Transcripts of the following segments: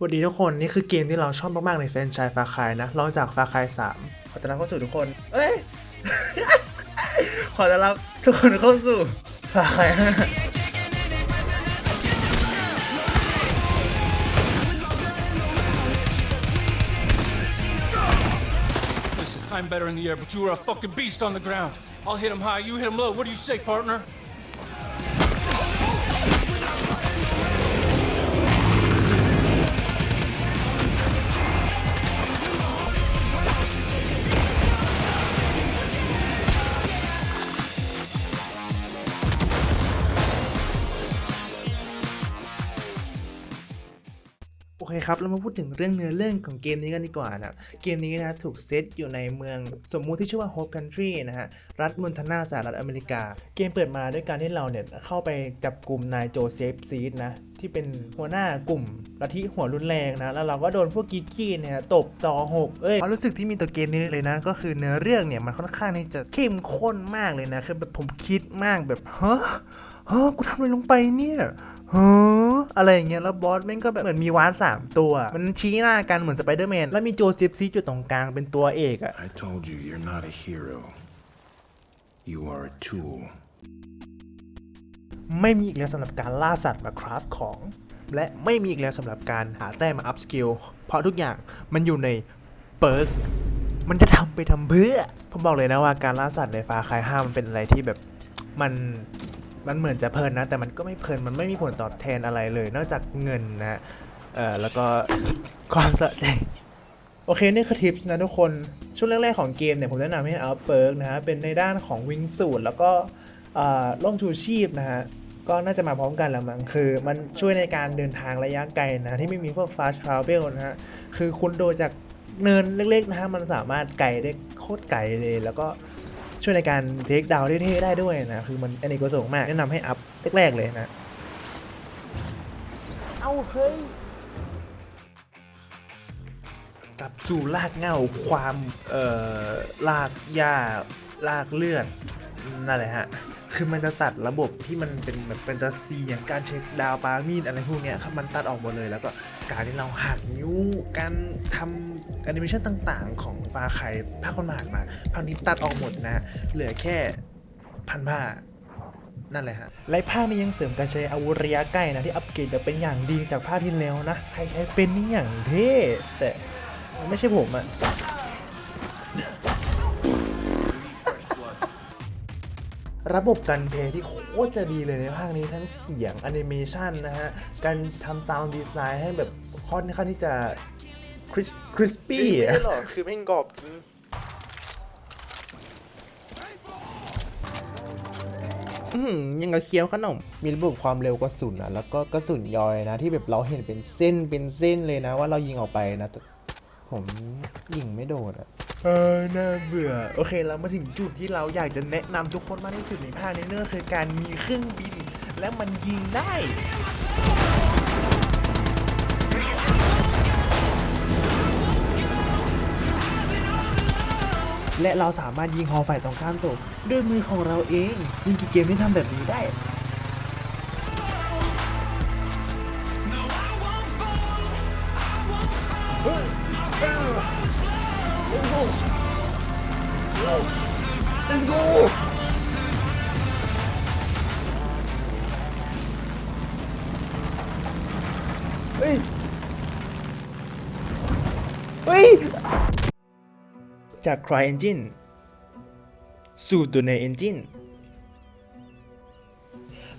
สวัสดีทุกคน นี่คือเกมที่เราชอบมาก ๆ ในแฟรนไชส์ฟาคายนะรองจากฟาคาย3ขอต้อนรับเข้าสู่ทุกคน เอ้ย ขอต้อนรับทุกคนเข้าสู่ฟาคาย5 Listen, I'm better in the air, but you are a fucking beast on the ground. I'll hit him high, you hit him low. What do you say, partner? เคครับเรามาพูดถึงเรื่องเนื้อเรื่องของเกมนี้กันดีกว่านะเกมนี้นะถูกเซตอยู่ในเมืองสมมุติที่ชื่อว่า Hope Country นะฮะรัฐมอนทานาสหรัฐอเมริกา เกมเปิดมาด้วยการที่เราเนี่ยเข้าไปจับกลุ่มนายโจเซฟซีดนะที่เป็นหัวหน้ากลุ่มลัทธิหัวรุนแรงนะ แล้วเราก็โดนพวกกิกกี้เนี่ยตบต่อหกเอ้ยความรู้สึกที่มีตัวเกมนี้เลยนะ ก็คือเนื้อเรื่องเนี่ยมันค่อนข้างที่จะเข้มข้นมากเลยนะ คือแบบผมคิดมากแบบฮะฮะกูทำอะไรลงไปเนี่ย ฮะอะไรอย่างเงี้ยแล้วบอสแม่งก็แบบเหมือนมีวานสามตัว มันชี้หน้ากันเหมือนสไปเดอร์แมนแล้วมีโจเซฟซีดอยู่ตรงกลางเป็นตัวเอกอะ I told you you're not a hero. You are a tool. ไม่มีอีกแล้วสำหรับการล่าสัตว์มาคราฟของ และไม่มีอีกแล้วสำหรับการหาแต้มมาอัพสกิลเพราะทุกอย่างมันอยู่ในเปิร์กมันจะทำไปทำเพื่อผมบอกเลยนะว่าการล่าสัตว์ในฟาคายห้ามันเป็นอะไรที่แบบมัน มันเหมือนจะเพลินนะ แต่มันก็ไม่เพลินมันไม่มีผลตอบแทนอะไรเลย นอกจากเงินนะเออแล้วก็ความสะใจโอเค นี่คือทิปส์นะทุกคน ช่วงแรก ๆ ของเกมเนี่ยผมแนะนำให้เอาเปิร์กนะฮะ เป็นในด้านของวิงสูตรแล้วก็อ่าล่มชูชีพนะฮะ ก็น่าจะมาพร้อมกันแหละมั้งคือ มันช่วยในการเดินทางระยะไกลนะ ที่ไม่มีพวก fast travel นะฮะ คือคุณโดดจากเนินเล็ก ๆ นะฮะ มันสามารถไกลได้โคตรไกลเลย แล้วก็ ช่วยในการเทคดาวเท่ๆได้ด้วยนะคือมันอันนี้ก็สูงมากแนะนำให้อัพแรกๆเลยนะ เอาเฮ้ยกลับสู่ลากเหง้าความเอ่อลากหญ้าลากเลือดนั่นแหละฮะคือมันจะตัดระบบที่มันเป็นแบบเป็นตาซีอย่างการเช็คดาวปามีดอะไรพวกเนี้ยครับมันตัดออกหมดเลยแล้วก็ การที่เราหักนิ้วการทำแอนิเมชันต่างๆ ของฟาไข่ภาคคนหมากมาภาคนี้ตัดออกหมดนะ เหลือแค่พันผ้านั่นแหละฮะไลผ้ามียังเสริมการใช้อาวุธระยะใกล้นะที่อัปเกรดแบบเป็นอย่างดีจากภาคที่แล้วนะใครใช้เป็นนี่อย่างเท่แต่ไม่ใช่ผมอะ ระบบการเพลย์ที่โคตรจะดีเลยในภาคนี้ทั้งเสียงแอนิเมชันนะฮะ การทำซาวด์ดีไซน์ให้แบบค่อนข้างที่จะคริสคริสปี้ไม่หรอกคือไม่งกรอบจริงยังกับเคี้ยวขนม มีระบบความเร็วกระสุนอะ แล้วก็กระสุนยอยนะ ที่แบบเราเห็นเป็นเส้นเป็นเส้นเลยนะ ว่าเรายิงออกไปนะ ผมยิงไม่โดนอะ เออน่าเบื่อ โอเค เรามาถึงจุดที่เราอยากจะแนะนำทุกคนมากที่สุดในภาคนี้นั่นก็คือการมีเครื่องบิน และมันยิงได้และเราสามารถยิงฮอไฟตรงข้ามตกด้วยมือของเราเองยิงกี่เกมที่ทำแบบนี้ได้ จาก Cry Engine สู่ตัวใน Engine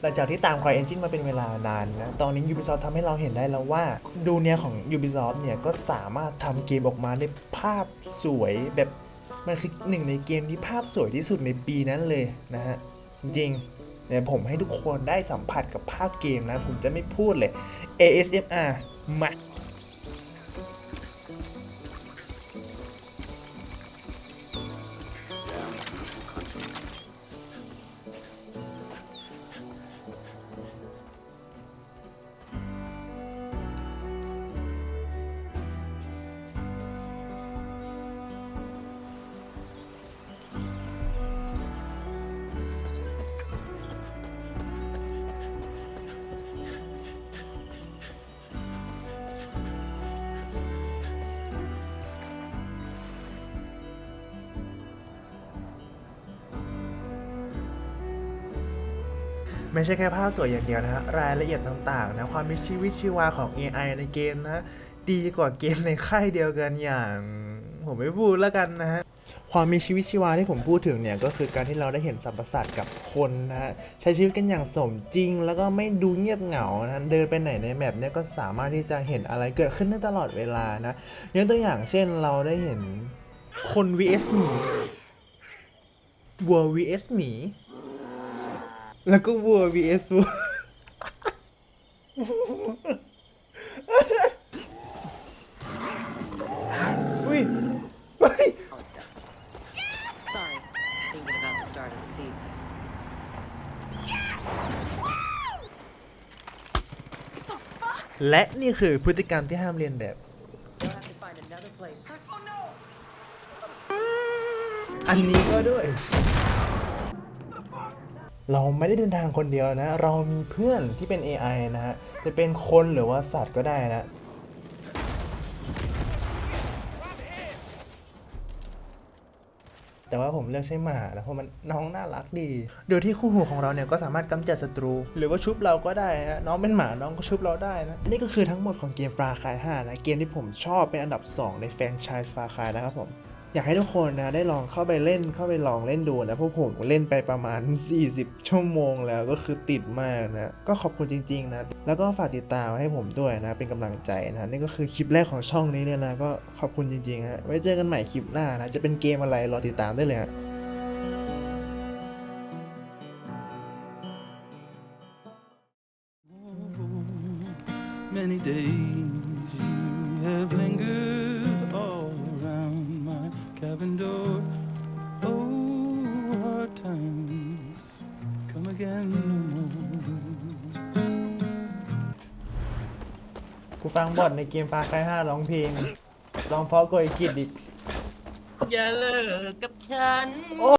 หลังจากที่ตาม Cry Engine มาเป็นเวลานานนะ ตอนนี้ Ubisoft ทำให้เราเห็นได้แล้วว่า ดูเนี่ยของ Ubisoft เนี่ย ก็สามารถทำเกมออกมาได้ภาพสวยแบบ มันคือหนึ่งในเกมที่ภาพสวยที่สุดในปีนั้นเลยนะฮะ จริงเนี่ยผมให้ทุกคนได้สัมผัสกับภาพเกมนะ ผมจะไม่พูดเลย ASMR มา ไม่ใช่แค่ภาพสวยอย่างเดียวนะฮะรายละเอียดต่างๆนะความมีชีวิตชีวาของ AI ในเกมนะดีกว่าเกมในค่ายเดียวกันอย่าง ผมไม่พูดแล้วกันนะฮะความมีชีวิตชีวาที่ผมพูดถึงเนี่ยก็คือการที่เราได้เห็นสรรพสัตว์กับคนนะฮะใช้ชีวิตกันอย่างสมจริง แล้วก็ไม่ดูเงียบเหงานะเดินไปไหนในแมปเนี่ยก็สามารถที่จะเห็นอะไรเกิดขึ้นได้ตลอดเวลานะยกตัวอย่างเช่นเราได้เห็นคน vs หมีวัว vs หมี แล้วก็วัว vs วัวอุ้ยเฮ้ย Let's go. Sorry, thinking about the start of the season. และนี่คือพฤติกรรมที่ห้ามเรียนแบบ We'll have to find another place. อันนี้ก็ด้วย เราไม่ได้เดินทางคนเดียวนะ เรามีเพื่อนที่เป็น AI นะฮะ จะเป็นคนหรือว่าสัตว์ก็ได้นะแต่ว่าผมเลือกใช้หมานะเพราะมันน้องน่ารักดี โดยที่คู่หูของเราเนี่ยก็สามารถกำจัดศัตรู หรือว่าชุบเราก็ได้นะน้องเป็นหมาน้องก็ชุบเราได้นะ นี่ก็คือทั้งหมดของเกมฟาคาย5นะ เกมที่ผมชอบเป็นอันดับ 2 ในแฟรนไชส์ฟาคายนะครับผม อยากให้ทุกคนนะได้ลองเข้าไปเล่นเข้าไปลองเล่นดูนะพราะผมเล่นไปประมาณ 40 ชั่วโมงแล้วก็คือติดมากนะก็ขอบคุณจริง ๆ นะ แล้วก็ฝากติดตามให้ผมด้วยนะ เป็นกำลังใจนะนี่ก็คือคลิปแรกของช่องนี้เนี่ยนะก็ขอบคุณจริงๆฮะไว้เจอกันใหม่คลิปหน้านะจะเป็นเกมอะไรรอติดตามได้เลยฮะ Many days you have lingered my cabin door. Oh, hard times come again no more. กูฟังบอทในเกมฟาคาย5ร้องเพลงร้องเพราะกว่าไอ้กิดอีกอย่าเลิกกับฉัน โอ้